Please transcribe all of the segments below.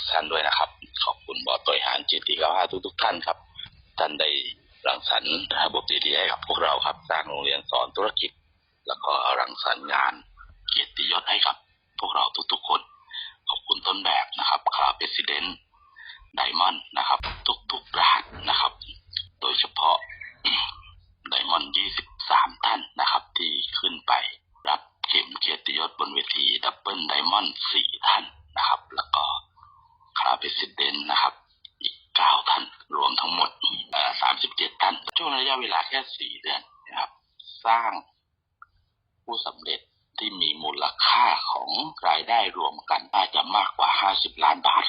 ทุกท่านด้วยนะครับ ขอบคุณบอสตัวหารจิตติกาทุกทุกท่านครับ ท่านได้รังสรรค์ระบบดีๆให้กับพวกเราครับ สร้างโรงเรียนสอนธุรกิจ แล้วก็รังสรรค์งานเกียรติยศให้กับ พวกเราทุกๆคน ขอบคุณต้นแบบนะครับคาราเปซิเดนไดมอนด์นะครับ ทุกๆร้านนะครับ โดยเฉพาะไดมอนด์23ท่านนะครับ ที่ขึ้นไปรับเข็มเกียรติยศบนเวทีดับเบิลไดมอนด์4ท่านนะครับ แล้วก็ คาราเปซิเดนนะครับ อีก9ท่านรวมทั้งหมดเอ่อ37ท่าน ช่วงระยะเวลาแค่4เดือนนะครับ สร้างผู้สำเร็จที่มีมูลค่าของรายได้รวมกันน่าจะมากกว่า50ล้านบาท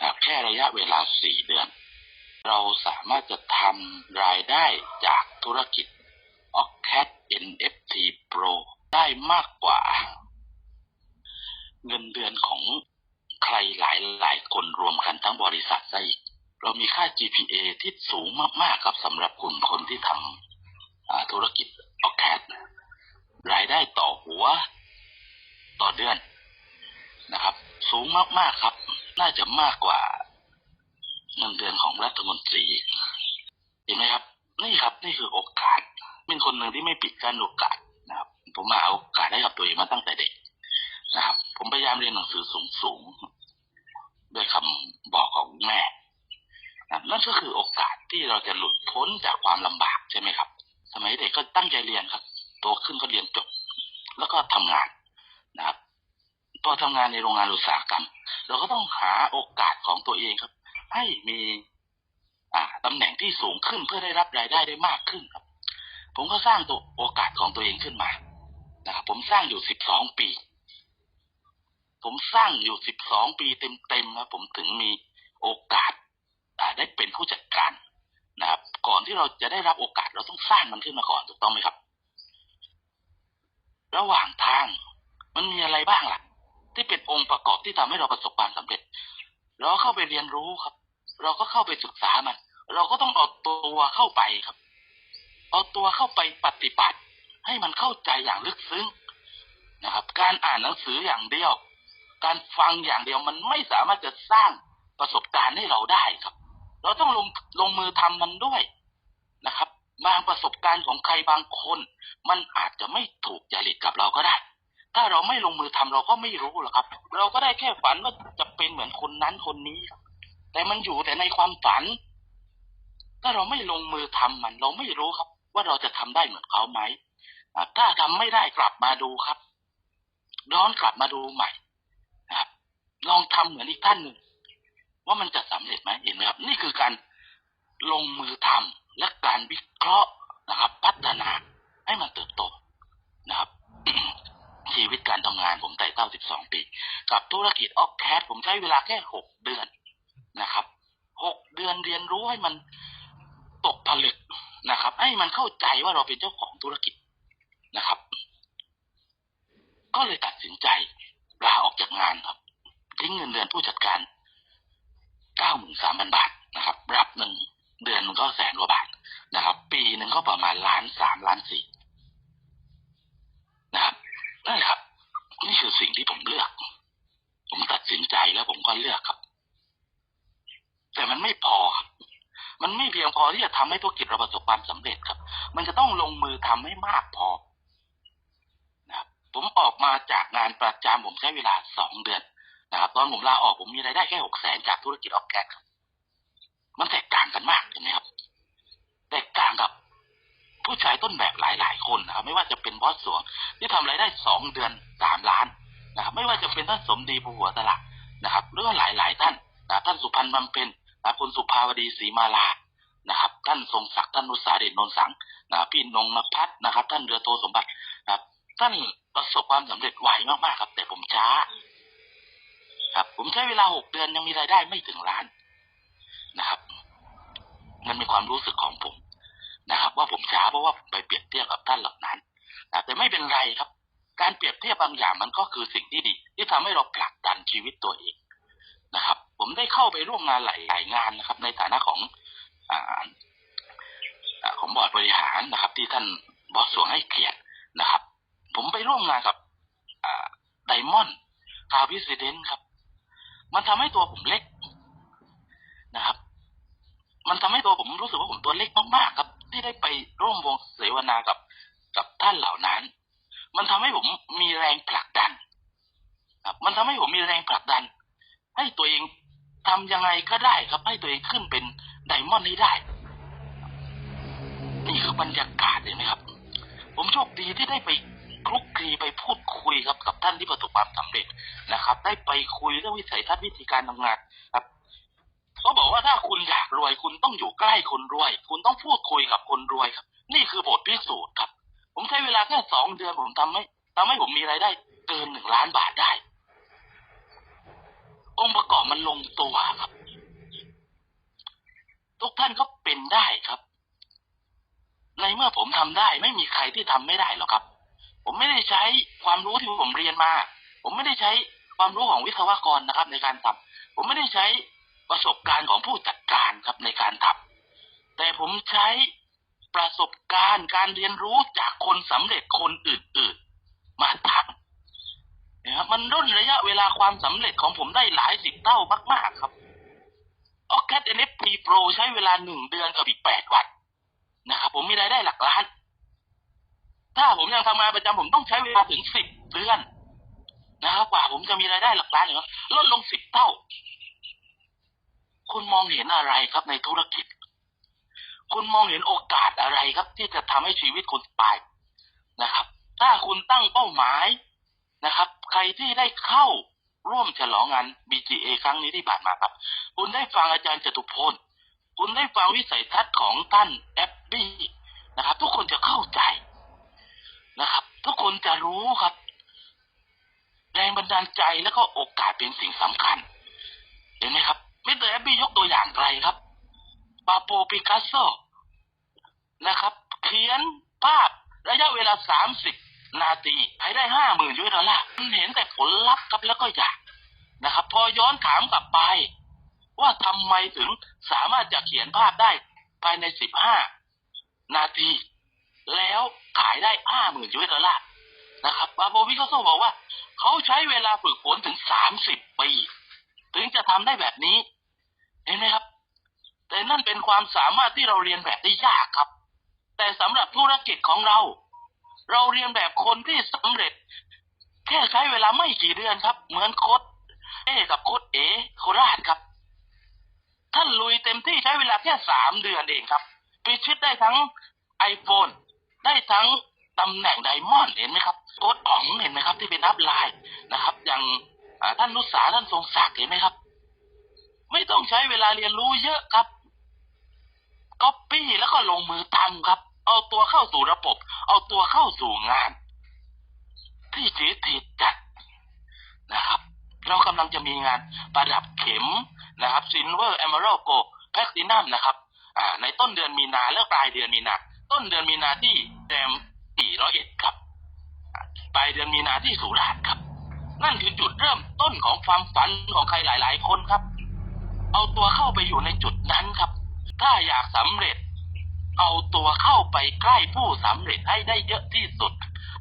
นะแค่ระยะเวลา4เดือน เราสามารถจะทำรายได้จากธุรกิจ o c c a t NFT Pro ได้มากกว่า เงินเดือนของ ใครหลายหลายคนรวมกันทั้งบริษัทซะอีก เรามีค่า GPA ที่สูงมาก ๆ ครับสำหรับกลุ่มคนที่ทำธุรกิจ o c c a t รายได้ต่อหัว ต่อเดือนนะครับ สูงมาก ๆ ครับ น่าจะมากกว่าเงินเดือนของรัฐมนตรีเห็นไหมครับ นี่ครับ นี่คือโอกาส เป็นคนหนึ่งที่ไม่ปิดกั้นโอกาสนะครับ ผมมาเอาโอกาสให้กับตัวเองมาตั้งแต่เด็ก นะครับ ผมพยายามเรียนหนังสือสูงๆด้วยคำบอกของแม่นะนั่นก็คือโอกาสที่เราจะหลุดพ้นจากความลำบากใช่ไหมครับ สมัยเด็กก็ตั้งใจเรียนครับโตขึ้นก็เรียนจบ แล้วก็ทำงานนะครับพอทำงานในโรงงานอุตสาหกรรม เราก็ต้องหาโอกาสของตัวเองครับ ให้มีอ่าตำแหน่งที่สูงขึ้นเพื่อได้รับรายได้ได้มากขึ้นครับ ผมก็สร้างตัวโอกาสของตัวเองขึ้นมานะครับผมสร้างอยู่สิบสองปี ผมสร้างอยู่สิบสองปีเต็มๆนะผมถึงมีโอกาสได้เป็นผู้จัดการนะครับ ก่อนที่เราจะได้รับโอกาสเราต้องสร้างมันขึ้นมาก่อนถูกต้องไหมครับ ระหว่างทางมันมีอะไรบ้างล่ะ ที่เป็นองค์ประกอบที่ทำให้เราประสบความสำเร็จ เราเข้าไปเรียนรู้ครับ เราก็เข้าไปศึกษามัน เราก็ต้องเอาตัวเข้าไปครับ เอาตัวเข้าไปปฏิบัติ ให้มันเข้าใจอย่างลึกซึ้งนะครับ การอ่านหนังสืออย่างเดียว การฟังอย่างเดียวมันไม่สามารถจะสร้างประสบการณ์ให้เราได้ครับ เราต้องลงลงมือทำมันด้วยนะครับบางประสบการณ์ของใครบางคน มันอาจจะไม่ถูกจริตกับเราก็ได้ ถ้าเราไม่ลงมือทำเราก็ไม่รู้หรอกครับ เราก็ได้แค่ฝันว่าจะเป็นเหมือนคนนั้นคนนี้ แต่มันอยู่แต่ในความฝัน ถ้าเราไม่ลงมือทำมัน เราไม่รู้ครับ ว่าเราจะทำได้เหมือนเขาไหมถ้าทำไม่ได้กลับมาดูครับย้อนกลับมาดูใหม่ ลองทำเหมือนอีกท่านหนึ่งว่ามันจะสำเร็จไหมเห็นไหมครับ นี่คือการลงมือทำและการวิเคราะห์นะครับ พัฒนาให้มันเติบโตนะครับชีวิตการทำงานผมไต่เต้า 12 ปี กับธุรกิจออกแคสผมใช้เวลาแค่ 6 เดือนนะครับ 6 เดือนเรียนรู้ให้มันตกผลึกนะครับ ให้มันเข้าใจว่าเราเป็นเจ้าของธุรกิจนะครับ ก็เลยตัดสินใจลาออกจากงานครับ ทิ้งเงินเดือนผู้จัดการ93,000บาทนะครับ รับหนึ่งเดือนมันก็แสนกว่าบาทนะครับ ปีหนึ่งก็ประมาณล้านสามล้านสี่นะครับนั่นแหละครับนี่คือสิ่งที่ผมเลือก ผมตัดสินใจแล้วผมก็เลือกครับ แต่มันไม่พอครับมันไม่เพียงพอที่จะทำให้ธุรกิจเราประสบความสำเร็จครับ มันจะต้องลงมือทำให้มากพอนะครับผมออกมาจากงานประจำผมใช้เวลาสองเดือน นะครับตอนผมลาออกผมมีรายได้แค่หกแสนจากธุรกิจออกแกนครับมันแตกต่างกันมากเห็นไหมครับ แตกต่างกับผู้ชายต้นแบบหลาย ๆ คนนะครับ ไม่ว่าจะเป็นบอสสวงที่ทำรายได้สองเดือนสามล้านนะครับ ไม่ว่าจะเป็นท่านสมดีภูหัวตลาดนะครับหรือว่าหลาย ๆ ท่านนะท่านสุพันธ์บำเพ็ญนะคุณสุภาวดีศรีมาลานะครับ ท่านทรงศักดิ์ท่านนุสาเดชนนท์สังนะครับพี่นงนภัทรนะครับ ท่านเรือโทสมบัตินะครับ ท่านประสบความสำเร็จไวมาก ๆ ครับ แต่ผมช้า ครับ ผมใช้เวลาหกเดือนยังมีรายได้ไม่ถึงล้านนะครับ มันมีความรู้สึกของผมนะครับ ว่าผมช้าเพราะว่าผมไปเปรียบเทียบกับท่านเหล่านั้นนะแต่ไม่เป็นไรครับ การเปรียบเทียบบางอย่างมันก็คือสิ่งที่ดี ที่ทำให้เราผลักดันชีวิตตัวเองนะครับ ผมได้เข้าไปร่วมงานหลายๆงานนะครับ ในฐานะของอ่าของบอร์ดบริหารนะครับ ที่ท่านบอสสวงให้เกียรตินะครับ ผมไปร่วมงานกับอ่ามอนด์กาวิสเดนครับ มันทำให้ตัวผมเล็กนะครับ มันทำให้ตัวผมรู้สึกว่าผมตัวเล็กมากๆครับ ที่ได้ไปร่วมวงเสวนากับกับท่านเหล่านั้น มันทำให้ผมมีแรงผลักดัน ครับ มันทำให้ผมมีแรงผลักดัน ให้ตัวเองทำยังไงก็ได้ครับ ให้ตัวเองขึ้นเป็นไดมอนด์ให้ได้ นี่คือบรรยากาศเห็นไหมครับ ผมโชคดีที่ได้ไป คลุกคลีไปพูดคุยครับกับท่านที่ประสบความสำเร็จนะครับ ได้ไปคุยเรื่องวิสัยทัศน์วิธีการทำงานครับเขาบอกว่าถ้าคุณอยากรวย คุณต้องอยู่ใกล้คนรวย คุณต้องพูดคุยกับคนรวยครับ นี่คือบทพิสูจน์ครับ ผมใช้เวลาแค่สองเดือนผมทำให้ทำให้ผมมีรายได้เกินหนึ่งล้านบาทได้ องค์ประกอบมันลงตัวครับ ทุกท่านก็เป็นได้ครับ ในเมื่อผมทำได้ ไม่มีใครที่ทำไม่ได้หรอกครับ ผมไม่ได้ใช้ความรู้ที่ผมเรียนมา ผมไม่ได้ใช้ความรู้ของวิศวกรนะครับ ในการทำผมไม่ได้ใช้ประสบการณ์ของผู้จัดการครับในการทำแต่ผมใช้ประสบการณ์การเรียนรู้จากคนสำเร็จคนอื่นๆ มาทำนะครับมันร่นระยะเวลาความสำเร็จของผมได้หลายสิบเท่ามาก ๆ ครับออ c a d NFT Pro ใช้เวลาหนึ่งเดือนกับอีกแปดวันนะครับผมมีรายได้หลักล้าน ถ้าผมยังทำงานประจำผมต้องใช้เวลาถึงสิบเดือนนะครับกว่าผมจะมีรายได้หลักล้านเนี่ยครับลดลงสิบเท่า คุณมองเห็นอะไรครับในธุรกิจ คุณมองเห็นโอกาสอะไรครับ ที่จะทำให้ชีวิตคุณไปนะครับ ถ้าคุณตั้งเป้าหมายนะครับ ใครที่ได้เข้าร่วมฉลองงาน BGA ครั้งนี้ที่ผ่านมาครับ คุณได้ฟังอาจารย์จตุพลคุณได้ฟังวิสัยทัศน์ของท่านแอบบี้นะครับ ทุกคนจะเข้าใจ นะครับ ทุกคนจะรู้ครับ แรงบันดาลใจแล้วก็โอกาสเป็นสิ่งสำคัญ เห็นไหมครับไมิสเตอร์แอบบี้ยกตัวอย่างไกลครับปาโปปิกัสโซนะครับ เขียนภาพระยะเวลาสามสิบนาทีขายได้ห้าหมื่นยูเอสดอลลาร์มันเห็นแต่ผลลัพธ์ครับแล้วก็อยากนะครับ พอย้อนถามกลับไป ว่าทำไมถึงสามารถจะเขียนภาพได้ภายในสิบห้านาที แล้วขายได้ห้าหมื่นยูเอสดอลลาร์นะครับบาโบวิคาโซบอกว่า เขาใช้เวลาฝึกฝนถึงสามสิบปี ถึงจะทำได้แบบนี้ เห็นไหมครับ แต่นั่นเป็นความสามารถที่เราเรียนแบบได้ยากครับ แต่สำหรับธุรกิจของเรา เราเรียนแบบคนที่สำเร็จ แค่ใช้เวลาไม่กี่เดือนครับ เหมือนโค้ดเอกับโค้ดเอโคราชครับท่านลุยเต็มที่ใช้เวลาแค่สามเดือนเองครับพิชิตได้ทั้ง iPhone ได้ทั้งตำแหน่งไดมอนด์เห็นไหมครับโค้ดอ๋องเห็นไหมครับ ที่เป็นอัพไลน์นะครับ อย่างท่านนุสาท่านทรงศักดิ์เห็นไหมครับ ไม่ต้องใช้เวลาเรียนรู้เยอะครับก๊อปปี้แล้วก็ลงมือทำครับ เอาตัวเข้าสู่ระบบ เอาตัวเข้าสู่งาน ที่จีทีจัดนะครับ เรากำลังจะมีงานประดับเข็มนะครับซินเวอร์ e อ e เมอรัลโกแพคตินัมนะครับในต้นเดือนมีนาและปลายเดือนมีนา ต้นเดือนมีนาที่แรมสี่ร้อยเอ็ดครับปลายเดือนมีนาที่สุราษฎร์ครับ นั่นคือจุดเริ่มต้นของความฝันของใครหลาย ๆ คนครับ เอาตัวเข้าไปอยู่ในจุดนั้นครับ ถ้าอยากสำเร็จ เอาตัวเข้าไปใกล้ผู้สำเร็จให้ได้เยอะที่สุด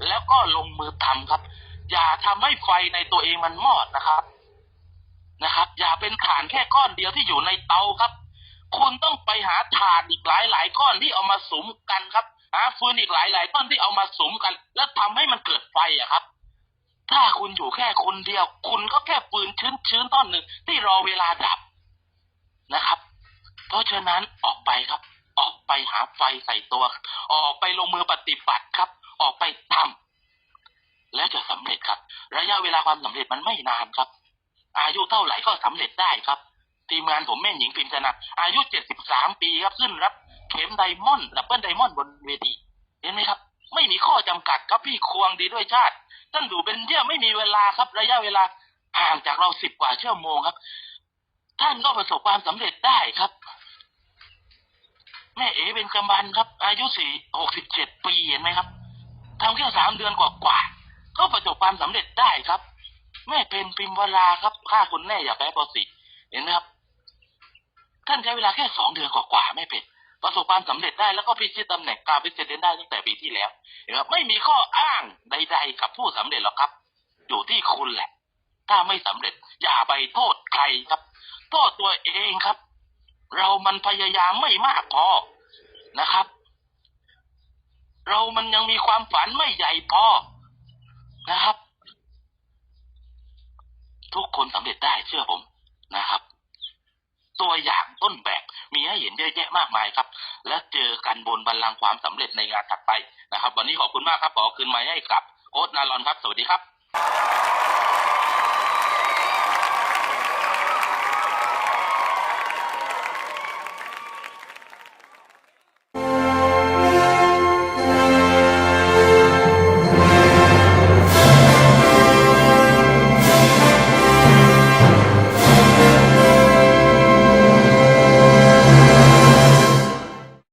แล้วก็ลงมือทำครับ อย่าทำให้ไฟในตัวเองมันมอดนะครับนะครับ อย่าเป็นถ่านแค่ก้อนเดียวที่อยู่ในเตาครับ คุณต้องไปหาถ่านอีกหลายหลายก้อนที่เอามาสมกันครับหาฟืนอีกหลายหลายก้อนที่เอามาสมกัน แล้วทำให้มันเกิดไฟอะครับ ถ้าคุณอยู่แค่คนเดียว คุณก็แค่ปืนชื้นๆต้นหนึ่งที่รอเวลาดับนะครับ เพราะฉะนั้นออกไปครับ ออกไปหาไฟใส่ตัว ออกไปลงมือปฏิบัติครับ ออกไปทำแล้วจะสำเร็จครับ ระยะเวลาความสำเร็จมันไม่นานครับ อายุเท่าไหร่ก็สำเร็จได้ครับ ทีมงานผมแม่หญิงพิมพ์ชนะ อายุ 73 ปีครับขึ้นรับเข็มไดมอนด์ดับเบิลไดมอนด์บนเวที เห็นไหมครับ ไม่มีข้อจำกัดครับพี่ควงดีด้วยชาติท่านดูเป็นเยี่ยไม่มีเวลาครับระยะเวลาห่างจากเราสิบกว่าชั่วโมงครับ ท่านก็ประสบความสำเร็จได้ครับ แม่เอ๋เป็นกำบันครับ อายุสี่หกสิบเจ็ดปีเห็นไหมครับทำแค่สามเดือนกว่าๆก็ประสบความสำเร็จได้ครับ แม่เป็นพิมพ์เวลาครับฆ่าคุณแม่อย่าแพ้ปอสิเห็นไหมครับ ท่านใช้เวลาแค่สองเดือนกว่าๆไม่เป็นประสบความสำเร็จได้แล้วก็พิชิตตำแหน่งการพิเศษได้ตั้งแต่ปีที่แล้วนไหมครับไม่มีข้ออ้างใด ๆ กับผู้สำเร็จหรอกครับ อยู่ที่คุณแหละ ถ้าไม่สำเร็จ อย่าไปโทษใครครับ โทษตัวเองครับ เรามันพยายามไม่มากพอนะครับ เรามันยังมีความฝันไม่ใหญ่พอนะครับ ทุกคนสำเร็จได้เชื่อผมนะครับ ตัวอย่างต้นแบบ มีให้เห็นเยอะแยะมากมายครับ และเจอกันบนบัลลังก์ความสำเร็จในงานถัดไปนะครับ วันนี้ขอบคุณมากครับขอคืนไม้ให้กับโค้ชนารอนครับ สวัสดีครับ